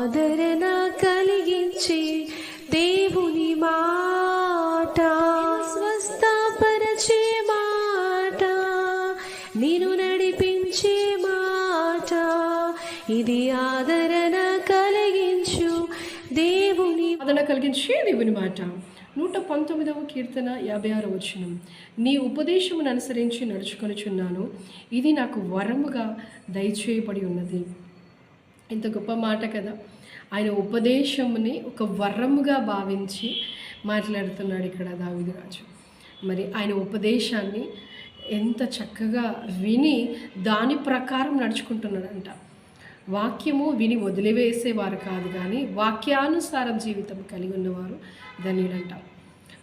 ఆదరణ కలిగించే దేవుని మాట. స్వస్థపరచే మాట. నేను నడిపించే మాట. ఇది ఆదరణ కలిగించు దేవుని ఆదరణ కలిగించే దేవుని మాట. నూట పంతొమ్మిదవ కీర్తన యాభై ఆరు వచనం. నీ ఉపదేశమును అనుసరించి నడుచుకొనుచున్నాను. ఇది నాకు వరముగా దయచేయబడి ఉన్నది. ఇంత గొప్ప మాట కదా. ఆయన ఉపదేశముని ఒక వరముగా భావించి మాట్లాడుతున్నాడు ఇక్కడ దావిదిరాజు మరి ఆయన ఉపదేశాన్ని ఎంత చక్కగా విని దాని ప్రకారం నడుచుకుంటున్నాడంట. వాక్యము విని వదిలివేసేవారు కాదు కానీ వాక్యానుసారం జీవితం కలిగి ఉన్నవారు ధన్యుడంట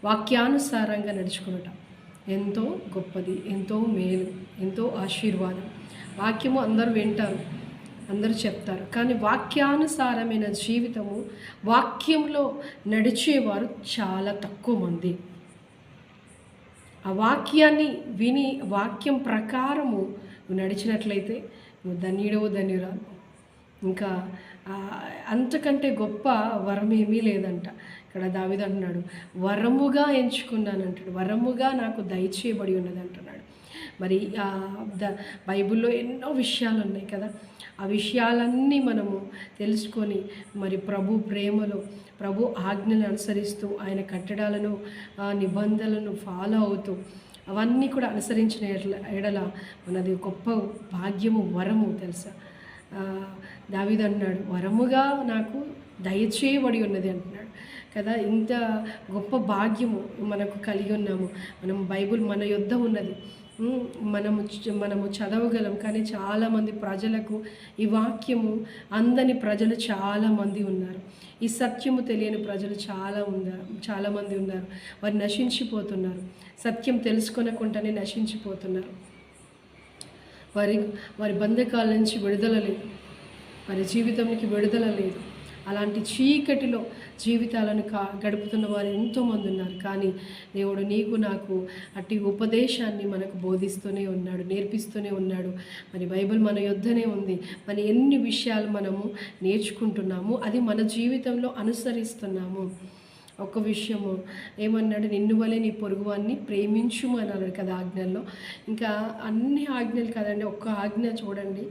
వాక్యానుసారంగా నడుచుకునటం ఎంతో గొప్పది ఎంతో మేలు ఎంతో ఆశీర్వాదం. వాక్యము అందరూ వింటారు. అందరూ చెప్తారు. కానీ వాక్యానుసారమైన జీవితము వాక్యంలో నడిచేవారు చాలా తక్కువ మంది. ఆ వాక్యాన్ని విని వాక్యం ప్రకారము నువ్వు నడిచినట్లయితే నువ్వు ధన్యుడవు ధన్యురాలు. ఇంకా అంతకంటే గొప్ప వరం ఏమీ లేదంట. ఇక్కడ దావిదంటున్నాడు వరముగా ఎంచుకున్నాను అంటాడు వరముగా నాకు దయచేయబడి ఉన్నది అంటున్నాడు. మరి ద బైబిల్లో ఎన్నో విషయాలు ఉన్నాయి కదా. ఆ విషయాలన్నీ మనము తెలుసుకొని మరి ప్రభు ప్రేమలో ప్రభు ఆజ్ఞలను అనుసరిస్తూ ఆయన కట్టడాలను నిబంధనలను ఫాలో అవుతూ అవన్నీ కూడా అనుసరించిన ఎడల- ఎడల మనది గొప్ప భాగ్యము వరము తెలుసా. దావిదన్నాడు వరముగా నాకు దయచేయబడి ఉన్నది అంటున్నాడు. కదా ఇంత గొప్ప భాగ్యము మనకు కలిగి ఉన్నాము. మనం బైబుల్ మన యొద్ద ఉన్నది. మనము మనము చదవగలం. కానీ చాలామంది ప్రజలకు ఈ వాక్యము అందని ప్రజలు చాలామంది ఉన్నారు. ఈ సత్యము తెలియని ప్రజలు చాలా ఉన్నారు చాలామంది ఉన్నారు. వారు నశించిపోతున్నారు. సత్యం తెలుసుకొనకుండానే నశించిపోతున్నారు. వారి వారి బంధకాల నుంచి విడుదల లేదు. వారి జీవితానికి విడుదల లేదు. అలాంటి చీకటిలో జీవితాలను కా గడుపుతున్న వారు ఎంతోమంది ఉన్నారు. కానీ దేవుడు నీకు నాకు అట్టి ఉపదేశాన్ని మనకు బోధిస్తూనే ఉన్నాడు నేర్పిస్తూనే ఉన్నాడు. మరి బైబిల్ మన యొద్దనే ఉంది. మరి ఎన్ని విషయాలు మనము నేర్చుకుంటున్నాము అది మన జీవితంలో అనుసరిస్తున్నాము. ఒక విషయము. ఏమన్నాడు? నిన్ను వలె నీ పొరుగువాన్ని ప్రేమించుము అని అన్నాడు కదా ఆజ్ఞల్లో. ఇంకా అన్ని ఆజ్ఞలు కదండి ఒక్క ఆజ్ఞ చూడండి.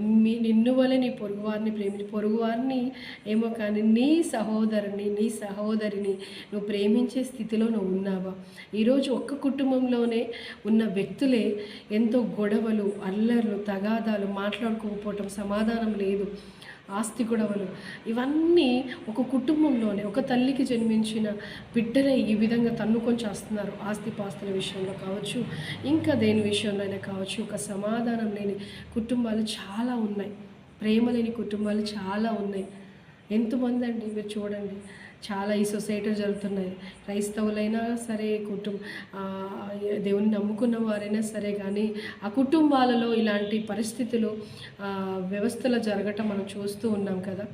మీ నిన్ను వలె నీ పొరుగువారిని ప్రేమి పొరుగువారిని ఏమో కానీ నీ సహోదరుని నీ సహోదరిని నువ్వు ప్రేమించే స్థితిలో నువ్వు ఉన్నావా? ఈరోజు ఒక్క కుటుంబంలోనే ఉన్న వ్యక్తులే ఎంతో గొడవలు అల్లర్లు తగాదాలు మాట్లాడుకోకపోవటం సమాధానం లేదు. ఆస్తి గొడవలు. ఇవన్నీ ఒక కుటుంబంలోనే ఒక తల్లికి జన్మించిన బిడ్డలే ఈ విధంగా తన్నుకొని చేస్తున్నారు ఆస్తి పాస్తుల విషయంలో కావచ్చు ఇంకా దేని విషయంలో అయినా కావచ్చు. ఒక సమాధానం లేని కుటుంబాలు చాలా ఉన్నాయి. ప్రేమ లేని కుటుంబాలు చాలా ఉన్నాయి. ఎంతమంది అండి? మీరు చూడండి. చాలా ఈ సొసైటీలో జరుగుతున్నాయి. క్రైస్తవులైనా సరే కుటుంబ దేవుని నమ్ముకున్న వారైనా సరే కానీ ఆ కుటుంబాలలో ఇలాంటి పరిస్థితులు వ్యవస్థలు జరగటం మనం చూస్తూ ఉన్నాం కదా.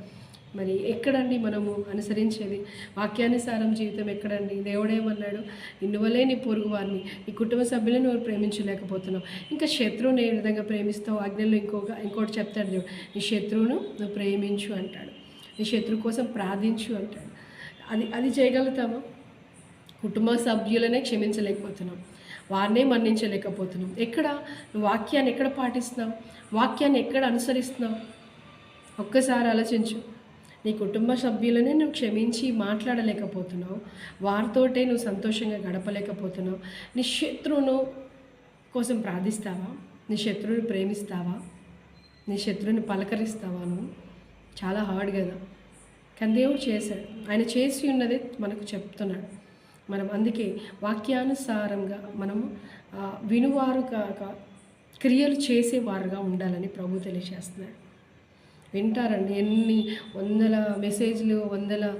మరి ఎక్కడండి మనము అనుసరించేది? వాక్యానుసారం జీవితం ఎక్కడండి? దేవుడేమన్నాడు? ఇన్నువలే నీ పొరుగు వారిని ఈ కుటుంబ సభ్యులను నువ్వు ప్రేమించలేకపోతున్నావు. ఇంకా శత్రువుని ఏ విధంగా ప్రేమిస్తావు? ఆజ్ఞలు ఇంకొక ఇంకోటి చెప్తాడు దేవుడు నీ శత్రువును నువ్వు ప్రేమించు అంటాడు. నీ శత్రువు కోసం ప్రార్థించు అంటాడు. అది అది చేయగలుగుతామా? కుటుంబ సభ్యులనే క్షమించలేకపోతున్నాం. వారినే మన్నించలేకపోతున్నాం. ఎక్కడ? నువ్వు వాక్యాన్ని ఎక్కడ పాటిస్తున్నావు? వాక్యాన్ని ఎక్కడ అనుసరిస్తున్నావు? ఒక్కసారి ఆలోచించు. నీ కుటుంబ సభ్యులనే నువ్వు క్షమించి మాట్లాడలేకపోతున్నావు. వారితోటే నువ్వు సంతోషంగా గడపలేకపోతున్నావు. నీ శత్రువును కోసం ప్రార్థిస్తావా? నీ శత్రువుని ప్రేమిస్తావా? నీ శత్రువుని పలకరిస్తావా నువ్వు? చాలా హార్డ్ కదా. కానీ దేవుడు చేశాడు. ఆయన చేసి ఉన్నదే మనకు చెప్తున్నాడు. మనం అందుకే వాక్యానుసారంగా మనము వినువారు కాక క్రియలు చేసేవారుగా ఉండాలని ప్రభు తెలియజేస్తున్నాడు. వింటారండి. ఎన్ని వందల మెసేజ్లు వందల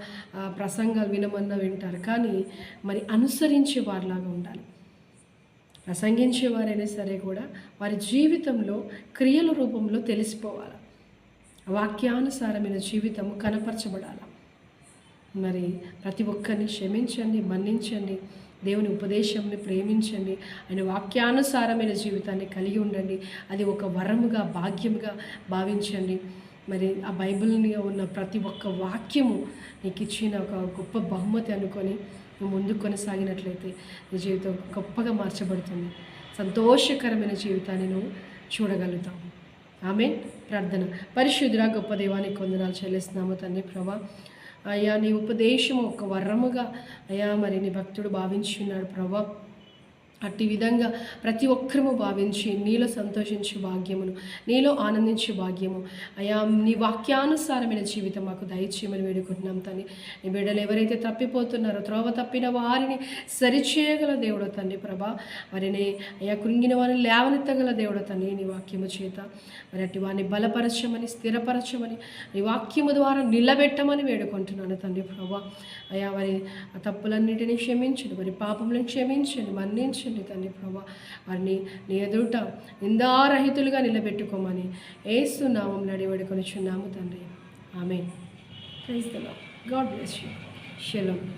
ప్రసంగాలు వినమన్నా వింటారు. కానీ మరి అనుసరించే వారిలాగా ఉండాలి. ప్రసంగించేవారైనా సరే కూడా వారి జీవితంలో క్రియల రూపంలో తెలిసిపోవాలి. వాక్యానుసారమైన జీవితం కనపరచబడాలి? మరి ప్రతి ఒక్కరిని క్షమించండి మన్నించండి దేవుని ఉపదేశంని ప్రేమించండి ఆయన వాక్యానుసారమైన జీవితాన్ని కలిగి ఉండండి అది ఒక వరముగా భాగ్యముగా భావించండి. మరి ఆ బైబిల్ని ఉన్న ప్రతి ఒక్క వాక్యము నీకు ఇచ్చిన ఒక గొప్ప బహుమతి అనుకొని నువ్వు ముందుకు కొనసాగినట్లయితే నీ జీవితం గొప్పగా మార్చబడుతుంది. సంతోషకరమైన జీవితాన్ని నువ్వు చూడగలుగుతావు. ఆమె ప్రార్థన. పరిశుద్ధురా గొప్ప దేవానికి వందనాలు చెల్లిస్తున్నాము తండ్రి ప్రభా. అయ్యా నీ ఉపదేశము ఒక వరముగా అయ్యా మరి నీ భక్తుడు భావించున్నాడు ప్రభా. అట్టి విధంగా ప్రతి ఒక్కరము భావించి నీలో సంతోషించే భాగ్యమును నీలో ఆనందించే భాగ్యము. అయా నీ వాక్యానుసారమైన జీవితం మాకు దయచేయమని వేడుకుంటున్నాం తండ్రి నీ బిడ్డలు ఎవరైతే తప్పిపోతున్నారో త్రోవ తప్పిన వారిని సరిచేయగల దేవుడు తండ్రి ప్రభా. వారిని అయా కృంగిన వారిని లేవనెత్తగల దేవుడు తండ్రి నీ వాక్యము చేత. మరి అట్టి వారిని బలపరచమని స్థిరపరచమని నీ వాక్యము ద్వారా నిలబెట్టమని వేడుకుంటున్నాను తండ్రి ప్రభా. అయా వారి తప్పులన్నిటినీ క్షమించండి మరి పాపములను క్షమించండి మన్నించండి. తండ్రి ప్రభా. వారిని నీ ఎదుట నిందారహితులుగా నిలబెట్టుకోమని ఏసు నామం నడివడుకొని చున్నాము తండ్రి. ఆమె praise the God bless you. షెలం